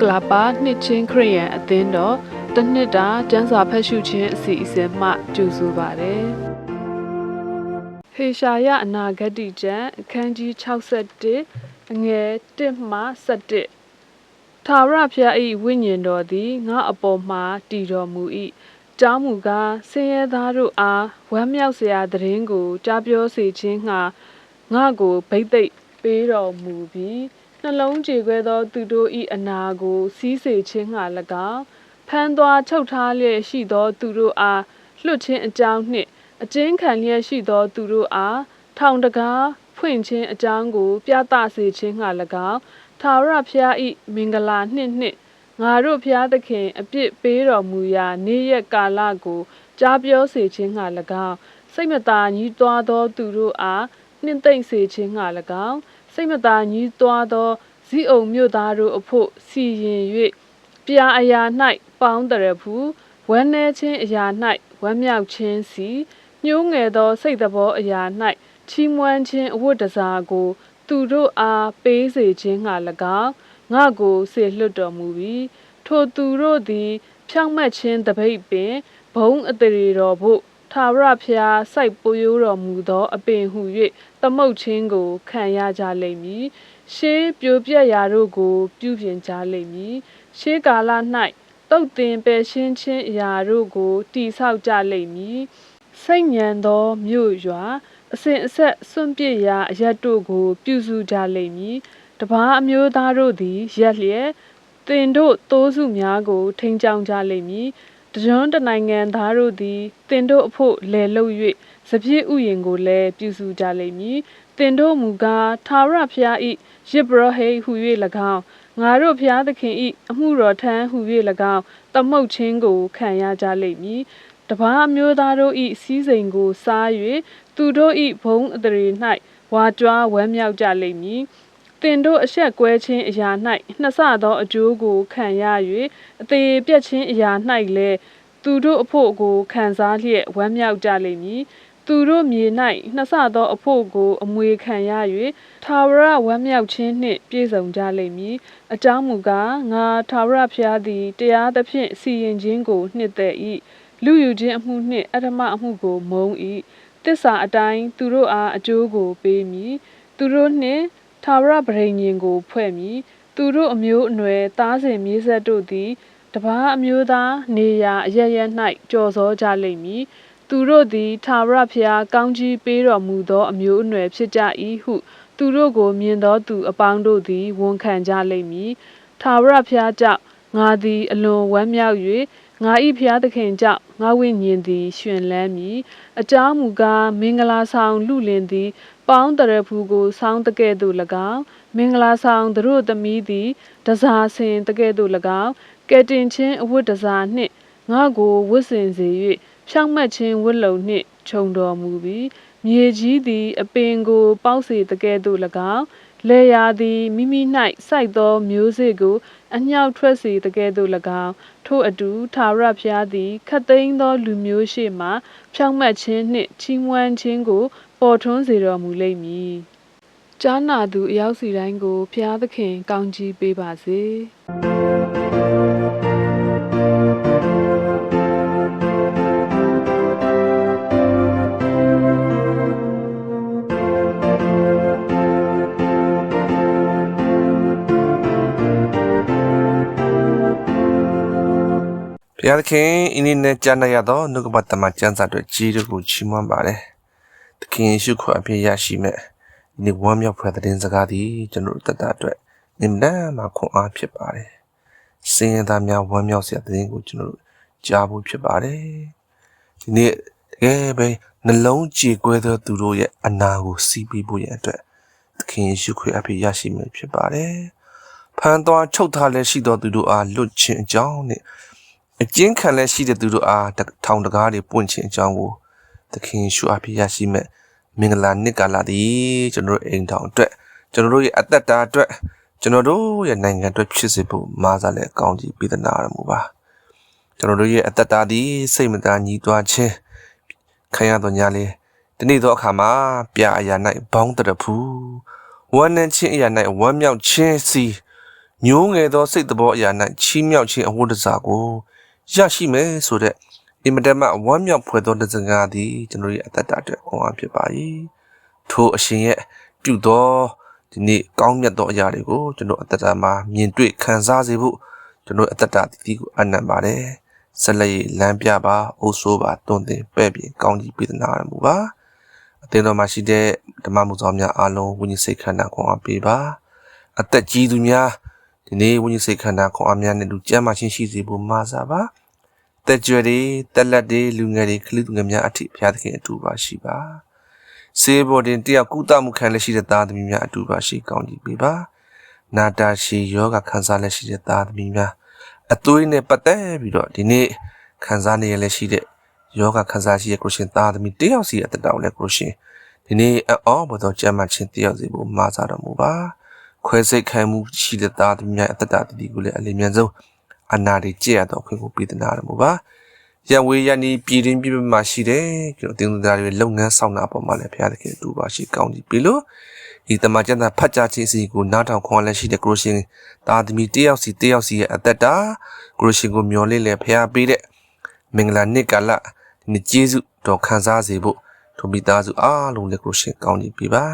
ကလာပါနှစ်ချင်းခရိယန်အသင်းတော်တစ်နှစ်တာကျမ်းစာဖတ်ရှုခြင်းအစီအစဉ်မှကြိုဆိုပါရယ်ဟေရှာယအနာဂတိကျမ်းအခန်းကြီး61အငယ်1မှ7ထာဝရဘုရား၏ဝိညာဉ်တော်သည်ငါအပေါ်မှတည်တော်မူ၏ကြောင်းမူကားဆင်းရဲသားတို့အားဝမ်းမြောက်စရာသတင်းကိုကြားပြောစေခြင်းငှာငါကိုဗိသိက်ပေးတော်မူပြီး နှလုံးကြေခွဲသောသူတို့၏အနာကိုစီးစေခြင်းငှာ၎င်းဖမ်းသွားချုပ်ထားလျက်ရှိသောသူတို့အားလွတ်ခြင်းအကြောင်းနှင့်အကျဉ်းခံလျက်ရှိသောသူတို့အားထောင်တကားဖွင့်ခြင်းအကြောင်းကို ပြသစေခြင်းငှာ၎င်းထာဝရဘုရား၏မင်္ဂလာနှင့်နှင့်ငါတို့ဘုရားသခင်အပြစ်ပေးတော်မူရာနေ့ရက်ကာလကိုကြားပြောစေခြင်းငှာ၎င်းစိတ်မသာညှိတွားသောသူတို့အားနှင့်သိမ့်စေခြင်းငှာ၎င်း စိတ်မသာညှိတွားသောဇိအုံမြို့သားတို့အဖို့စီရင်၍ပြာအရာ၌ပေါင်းတရဖူဝမ်းနေခြင်းအရာ၌ဝမ်းမြောက်ခြင်းစီညှိုးငယ်သောစိတ်သဘောအရာ၌ချီးမွမ်းခြင်းအဝတ်တစားကို သူတို့အားပေးစေခြင်းငှာ၎င်းငါကိုစေလွတ်တော်မူပြီးထိုသူတို့သည် ဖြောင့်မတ်ခြင်းတပိတ်ပင်ဘုံအတရေတော်ဖို့ ထာဝရဘုရားစိုက်ပိုရိုးတော်မူသော အပင်ဟု၍သမုတ်ခြင်းကို ခံရကြလိမ့်မည် ရှေးပြိုပြက်ရာတို့ကို ပြုပြင်ကြလိမ့်မည် ရှေးကာလ၌တုတ်တင်ပယ်ရှင်းခြင်းအရာတို့ကိုတိဆောက်ကြလိမ့်မည်စိတ်ညံသောမြို့ရွာ အစဉ်အဆက်စွန့်ပစ်ရာအရက်တို့ကို ပြုစုကြလိမ့်မည် တပားအမျိုးသားတို့သည် ရက်လျက်တင်တို့တိုးစုများကို ထိန်းချောင်းကြလိမ့်မည် တကြွတနိုင်ငံသားတို့သည်တင်တို့အဖို့လဲလှုပ်၍စပြည့်ဥယျင်ကိုလည်း ပြုစုကြလိမ့်မည်တင်တို့မူကားသာရဖျားဤယစ်ဘရဟိဟု၍၎င်း ငါတို့ဖျားသခင်ဤအမှုတော်ထမ်းဟု၍၎င်း သမုတ်ခြင်းကို ခံရကြလိမ့်မည် တပားအမျိုးသားတို့ဤစည်းစိမ်ကိုစား၍သူတို့ဤဘုံအတရေ၌ဝါကြွားဝမ်းမြောက်ကြလိမ့်မည် တင်တို့အဆက်ကွဲခြင်းအရာ၌နှစ်ဆသောအကျိုးကိုခံရ၍အသေးပြက်ခြင်းအရာ၌လည်းသူတို့အဖို့ကိုခံစားလျက်ဝမ်းမြောက်ကြလိမ့်မည်သူတို့မြေ၌နှစ်ဆသောအဖို့ကိုအမွေခံရ၍ထာဝရဝမ်းမြောက်ခြင်းနှင့်ပြည့်စုံကြလိမ့်မည်အကြောင်းမူကားငါထာဝရဘုရားသည်တရားသဖြင့်စီရင်ခြင်းကိုနှစ်သက်၏လူယူခြင်းအမှုနှင့်အထမအမှုကိုမုံ၏တစ္ဆာအတိုင်းသူတို့အားအကျိုးကိုပေးမည်သူတို့နှင့် ထာဝရဗရိညင်ကို ဖွဲ့မည် သူတို့အမျိုးအနွယ် သားစဉ်မြေးဆက်တို့သည် တပားအမျိုးသား နေရာအရရ၌ကြော်စောကြလိမ့်မည် သူတို့သည် ထာဝရဘုရား ကောင်းကြီးပေးတော်မူသော အမျိုးအနွယ်ဖြစ်ကြ၏ဟု သူတို့ကို မြင်သောသူအပေါင်းတို့သည် ဝန်ခံကြလိမ့်မည် ထာဝရဘုရားကြောင့် ငါသည် အလွန်ဝမ်းမြောက်၍ငါ၏ဘုရားသခင်ကြောင့် ငါဝိညာဉ်သည်ရှင်လန်းမည် အကြောင်းမူကား မင်္ဂလာဆောင်လူလင်သည် ပေါင်းတရဖူကိုဆောင်းတကဲ့သို့၎င်းမင်္ဂလာဆောင်သူတို့သမီးသည်တစားဆင်တကဲ့သို့၎င်းကဲတင်ချင်းအဝတ်တစားနှင့်ငါကိုဝတ်ဆင်စေ၍ဖြောင့်မတ်ခြင်းဝတ်လုံနှင့်ခြုံတော်မူပြီးမြေကြီးသည်အပင်ကို ပေါက်စေတကဲ့သို့၎င်းလေယာသည်မိမိ၌စိုက်သောမျိုးစေ့ကို အညှောက်ထွက်စေတကဲ့သို့၎င်းထို့အတူထာဝရဘုရားသည်ခတ်သိမ်းသောလူမျိုးရှေ့မှဖြောင့်မတ်ခြင်းနှင့်ချီးမွမ်းခြင်းကို ပေါ်ထွန်းစေတော်မူလိမ့်မည်။ကြားနာသူအယောက်စီတိုင်းကိုဘုရားသခင်ကောင်းချီးပေးပါစေ။ဘုရားသခင်အင်းဒီနဲ့ကြားနာရသောနှုတ်ကပတ်တမန်ကျမ်းစာတွေကြီးတို့ကိုချီးမွမ်းပါတယ်။ သခင်ယေရှုခရစ်အပြည့်ရရှိမဲ့ဒီနေ့ဝမ်းမြောက်ဖွယ်တဲ့စကားသည်ကျွန်တော်တို့တသက်အတွက်အင်မတန်မှခွန်အားဖြစ်ပါတယ်။စင်ရသားများဝမ်းမြောက်စရာတဲ့ကိုကျွန်တော်တို့ကြားဖို့ဖြစ်ပါတယ်။ဒီနေ့တကယ်ပဲနှလုံးကြည်ကွဲသောသူတို့ရဲ့အနာကိုစီးပြီးဖို့ရန်အတွက်သခင်ယေရှုခရစ်အပြည့်ရရှိမဲ့ဖြစ်ပါတယ်။ဖန်သွားချုပ်ထားလက်ရှိသောသူတို့အားလွတ်ခြင်းအကြောင်းနဲ့အကျဉ်းခံလက်ရှိတဲ့သူတို့အားထောင်တကားတွေပွင့်ခြင်းအကြောင်းကို သခင်ရှုအပြည့်ရရှိမဲ့မင်္ဂလာနှစ်ကာလတည်းကျွန်တော်တို့အိမ်ထောင်အတွက်ကျွန်တော်တို့ရဲ့အသက်တာအတွက်ကျွန်တော်တို့ရဲ့နိုင်ငံအတွက်ဖြစ်စေဖို့မာစားလက်ကောင်းကြီးပေးသနာရမှုပါကျွန်တော်တို့ရဲ့အသက်တာဒီစိတ်မသာညီးတွားခြင်းခံရတော့ညာလေဒီနေ့တော့အခါမှာပြအရာ၌ဘောင်းတရဖူဝမ်းနှင်းခြင်းအရာ၌ဝမ်းမြောက်ခြင်းစီညိုးငယ်သောစိတ်တဘောအရာ၌ချီးမြှောက်ခြင်းအဝတ်တစားကိုရရှိမယ်ဆိုတဲ့ အင်မတန်မှဝမ်းမြောက်ဖွယ်သောတစကားသည်ကျွန်တော်ရဲ့အသက်တာအတွက်ခွန်အားဖြစ်ပါ၏ထိုအရှင်ရဲ့ပြုသောဒီနေ့ကောင်းမြတ်သောအရာတွေကိုကျွန်တော်အသက်တာမှာမြင်တွေ့ခံစားစေဖို့ကျွန်တော်အသက်တာတည်တည်ကိုအနံ့ပါတယ်ဆက်လက်ရလမ်းပြပါအုပ်ဆိုးပါတွင်တင်ပဲ့ပြင်ကောင်းကြီးပေးသနာရမူပါအသင်တော်မှာရှိတဲ့ဓမ္မမှုဆောင်များအားလုံးဝိညာဉ်စိတ်ခန္ဓာခွန်အားပေးပါအသက်ကြီးသူများဒီနေ့ဝိညာဉ်စိတ်ခန္ဓာခွန်အားများနဲ့လူကျမ်းမာခြင်းရှိစေဖို့မှာစားပါ တက်ကြွတွေတက်လက်တွေလူငယ်တွေကလေးသူငယ်များအထိဘုရားသခင်အတူပါရှိပါစေဘော်တင်တယောက်ကုသမှုခံလက်ရှိတဲ့သားသမီးများအတူပါရှိကောင်းကြီးပေးပါနာတာရှိယောဂခံစားလက်ရှိတဲ့သားသမီးများအသွေးနဲ့ပတ်သက်ပြီးတော့ဒီနေ့ခံစားနေရလက်ရှိတဲ့ယောဂခံစားရှိတဲ့ကိုရှင်သားသမီးတယောက်စီအတ္တတောင်လဲကိုရှင်ဒီနေ့အောဘတော်ကြမ်းမှချင်းတယောက်စီကိုမှားစားတော်မူပါခွဲစိတ်ခံမှုရှိတဲ့သားသမီးများအတ္တတာတတိကိုလည်းအလင်းမြန်ဆုံး အနာတွေကြည့်ရတော့ခွင့်ကိုပေးသနာတော်မူပါရဝေးရနီပြည်ရင်းပြည်ပမှာရှိတယ်ကျွန်တော်တင်သူသားတွေလုပ်ငန်းဆောင်တာပေါ်မှာလည်းဘုရားသခင်တူပါရှိကောင်းကြီးပြီလို့ဒီတမန်ကျန်တာဖတ်ကြားခြင်းစီကိုနားထောင်ခွန်လည်းရှိတဲ့ကရိုရှင်သားသမီးတယောက်စီတယောက်စီရဲ့အသက်တာကရိုရှင်ကိုမျောလေးလည်းဖျားပေးတဲ့မင်္ဂလာနှစ်ကာလဒီနေ့ကျေးဇူးတော်ခံစားစေဖို့ထိုမိသားစုအားလုံးလည်းကရိုရှင်ကောင်းကြီးပြီပါ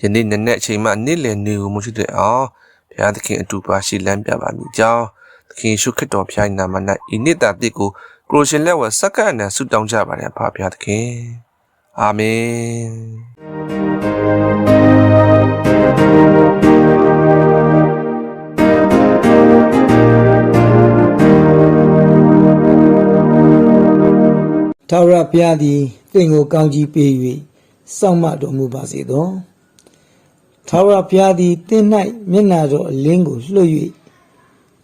ယနေ့နက်နေ့အချိန်မှနေ့လည်နေကိုမရှိတဲ့အောင်ဘုရားသခင်အတူပါရှိလမ်းပြပါမိကြောင်း သခင်ရှုခရစ်တော်ဖျားနာမ၌ဤနေ့တာတစ်ကိုကရိုရှင်လက်ဝဲစက္ကအနံဆုတောင်းကြပါတယ်ဖာဘုရားသခင်အာမင်ထာဝရဘုရားသည်သင်ကိုကောင်းကြီးပေး၍စောင့်မတော်မူပါစေသောထာဝရဘုရားသည်သင်၌မျက်နာတော်အလင်းကိုလွှတ်၍